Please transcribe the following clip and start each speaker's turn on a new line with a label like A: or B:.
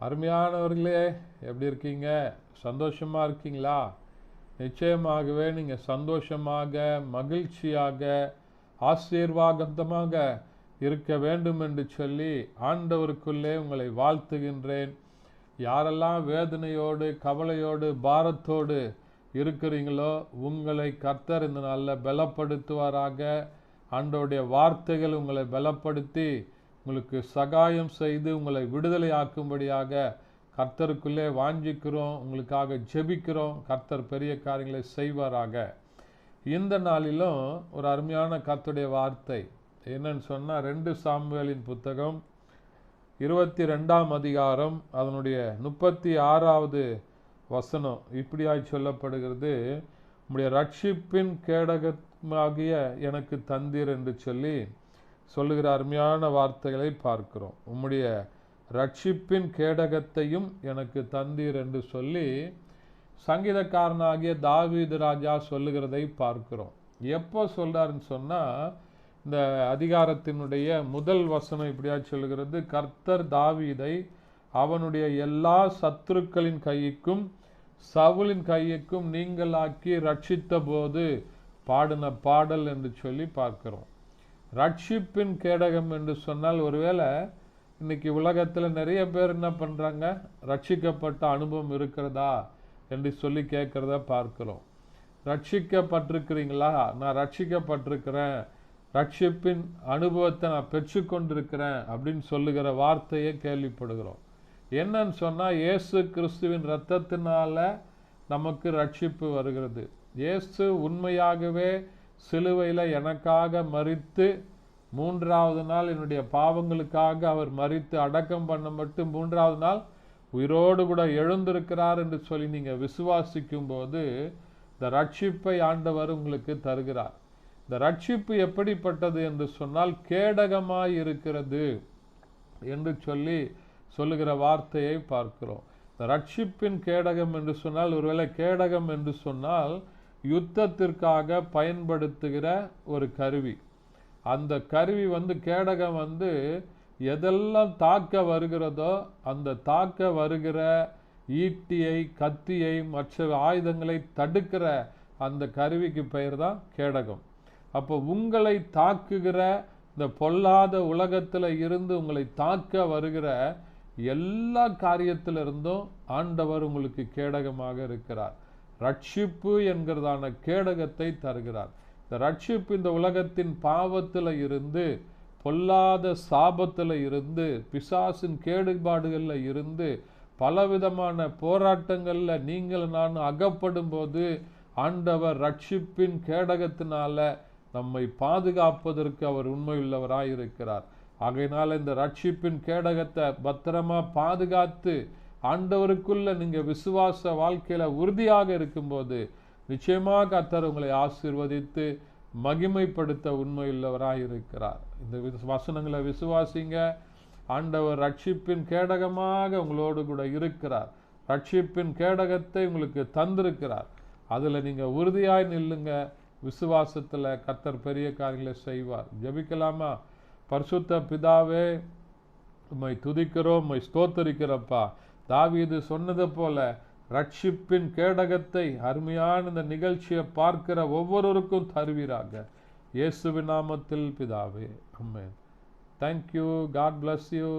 A: அருமையானவர்களே எப்படி இருக்கீங்க? சந்தோஷமாக இருக்கீங்களா? நிச்சயமாகவே நீங்கள் சந்தோஷமாக மகிழ்ச்சியாக ஆசீர்வாதமாக இருக்க வேண்டும் என்று சொல்லி ஆண்டவருக்குள்ளே உங்களை வாழ்த்துகின்றேன். யாரெல்லாம் வேதனையோடு கவலையோடு பாரத்தோடு இருக்கிறீங்களோ உங்களை கர்த்தர் இந்த நாளில் பலப்படுத்துவாராக. ஆண்டவருடைய வார்த்தைகள் உங்களை பலப்படுத்தி உங்களுக்கு சகாயம் செய்து உங்களை விடுதலை ஆக்கும்படியாக கர்த்தருக்குள்ளே வாஞ்சிக்கிறோம் உங்களுக்காக ஜெபிக்கிறோம். கர்த்தர் பெரிய காரியங்களை செய்வாராக. இந்த நாளிலும் ஒரு அருமையான கர்த்துடைய வார்த்தை என்னன்னு சொன்னால் ரெண்டு சாமுவேலின் புத்தகம் இருபத்தி ரெண்டாம் அதிகாரம் அதனுடைய முப்பத்தி ஆறாவது வசனம். இப்படியாய் சொல்லப்படுகிறது உங்களுடைய ரட்சிப்பின் கேடகமாகிய எனக்கு தந்தீர் என்று சொல்லி சொல்லுகிற அருமையான வார்த்தைகளை பார்க்கிறோம். உம்முடைய ரட்சிப்பின் கேடகத்தையும் எனக்கு தந்தீர் என்று சொல்லி சங்கீதக்காரனாகிய தாவீது ராஜா சொல்லுகிறதை பார்க்கிறோம். எப்போ சொல்கிறாருன்னு சொன்னால் இந்த அதிகாரத்தினுடைய முதல் வசனம் இப்படியா சொல்லுகிறது கர்த்தர் தாவீதை அவனுடைய எல்லா சத்துருக்களின் கைக்கும் சவுலின் கையுக்கும் நீங்களாக்கி ரட்சித்த போது பாடின பாடல் என்று சொல்லி பார்க்கிறோம். ரட்சிப்பின் கேடகம் என்று சொன்னால் ஒருவேளை இன்னைக்கு உலகத்தில் நிறைய பேர் என்ன பண்ணுறாங்க ரட்சிக்கப்பட்ட அனுபவம் இருக்கிறதா என்று சொல்லி கேட்குறத பார்க்கிறோம். ரட்சிக்கப்பட்டிருக்கிறீங்களா? நான் ரட்சிக்கப்பட்டிருக்கிறேன். ரட்சிப்பின் அனுபவத்தை நான் பெற்றுக்கொண்டிருக்கிறேன் அப்படின்னு சொல்லுகிற வார்த்தையை கேள்விப்படுகிறோம். என்னன்னு சொன்னால் இயேசு கிறிஸ்துவின் ரத்தத்தினால நமக்கு ரட்சிப்பு வருகிறது. இயேசு உண்மையாகவே சிலுவையில் எனக்காக மறித்து மூன்றாவது நாள் என்னுடைய பாவங்களுக்காக அவர் மறித்து அடக்கம் பண்ண மட்டும் மூன்றாவது நாள் உயிரோடு கூட எழுந்திருக்கிறார் என்று சொல்லி நீங்கள் விசுவாசிக்கும் போது இந்த ரட்சிப்பை ஆண்டவர் உங்களுக்கு தருகிறார். இந்த ரட்சிப்பு எப்படிப்பட்டது என்று சொன்னால் கேடகமாய் இருக்கிறது என்று சொல்லி சொல்லுகிற வார்த்தையை பார்க்கிறோம். இந்த ரட்சிப்பின் கேடகம் என்று சொன்னால் ஒருவேளை கேடகம் என்று சொன்னால் யுத்தத்திற்காக பயன்படுத்துகிற ஒரு கருவி. அந்த கருவி வந்து கேடகம் வந்து எதெல்லாம் தாக்க வருகிறதோ அந்த தாக்க வருகிற ஈட்டியை கத்தியை மற்ற ஆயுதங்களை தடுக்கிற அந்த கருவிக்கு பெயர் தான் கேடகம். அப்போ உங்களை தாக்குகிற இந்த பொல்லாத உலகத்தில் இருந்து உங்களை தாக்க வருகிற எல்லா காரியத்திலிருந்தும் ஆண்டவர் உங்களுக்கு கேடகமாக இருக்கிறார். ரட்சிப்பு என்கிறதான கேடகத்தை தருகிறார். இந்த ரட்சிப்பு இந்த உலகத்தின் பாவத்தில் இருந்து பொல்லாத சாபத்தில் இருந்து பிசாசின் கேடுபாடுகளில் இருந்து பலவிதமான போராட்டங்களில் நீங்கள் நான் அகப்படும் போது ஆண்டவர் ரட்சிப்பின் கேடகத்தினால நம்மை பாதுகாப்பதற்கு அவர் உண்மையுள்ளவராக இருக்கிறார் ஆகையினால் இந்த ரட்சிப்பின் கேடகத்தை பத்திரமா பாதுகாத்து ஆண்டவருக்குள்ள நீங்கள் விசுவாச வாழ்க்கையில் உறுதியாக இருக்கும்போது நிச்சயமாக கத்தர் உங்களை ஆசிர்வதித்து மகிமைப்படுத்த உண்மையுள்ளவராக இருக்கிறார். இந்த வசனங்களை விசுவாசிங்க. ஆண்டவர் ரட்சிப்பின் கேடகமாக உங்களோடு கூட இருக்கிறார். ரட்சிப்பின் கேடகத்தை உங்களுக்கு தந்திருக்கிறார். அதில் நீங்கள் உறுதியாய் நில்லுங்க. விசுவாசத்தில் கத்தர் பெரிய காரியங்களை செய்வார். ஜெபிக்கலாமா? பரிசுத்த பிதாவே உம்மை துதிக்கிறோம் உம்மை ஸ்தோத்தரிக்கிறப்பா தாவீது சொன்னது போல ரட்சிப்பின் கேடகத்தை அருமையான இந்த நிகழ்ச்சியை பார்க்கிற ஒவ்வொருவருக்கும் தருவீராக. இயேசுவின் நாமத்தில் பிதாவே amen thank you God bless you